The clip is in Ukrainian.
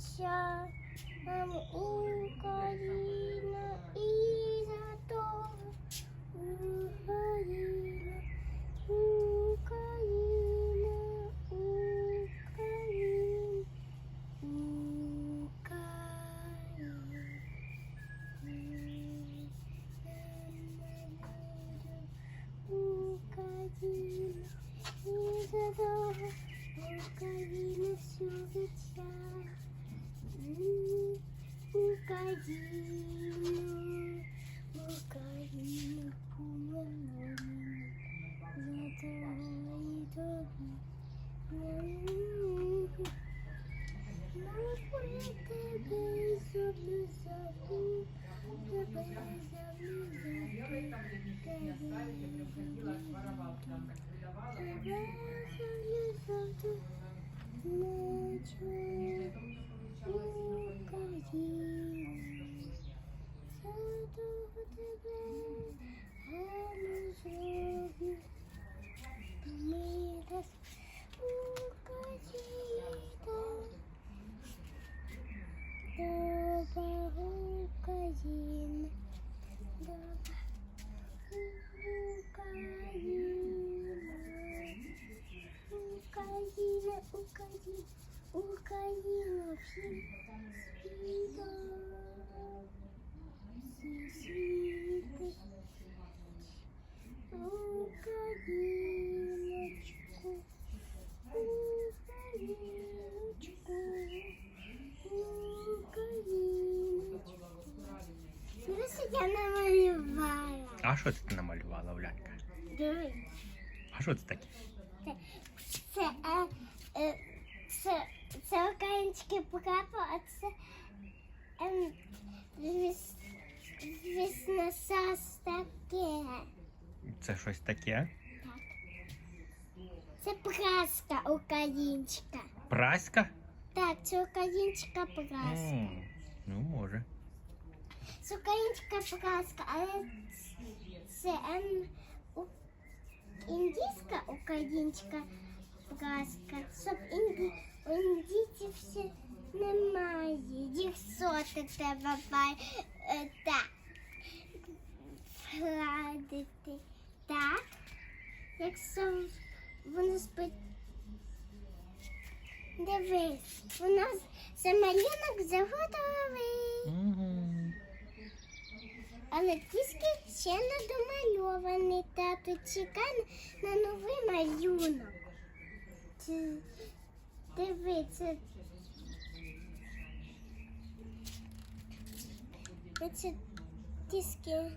ইচ্ছা আমি করি ночу. Україна, Україна, Україна, Україна, всім світом, всі світи. Україночку, Україночку, Україночку. Дивися, я намалювала. А що це ти намалювала, Улянка? Дивись. А що це таке? Це, е, е, це, це українське право, а це ем, віс, віснесас таке. Це щось таке? Це праска українська. Праська? Так, це українська праска. М, Ну, може. Це українська праска, але це індійська українська праска. Щоб інді, у індійців все немає. Їх соти треба так. Гладити. Так. Якщо воно спить. Дивись, у нас самолінок заготовий. Але тільки ще не домальований, тато чекає на новий малюнок. Це, диви, це, тільки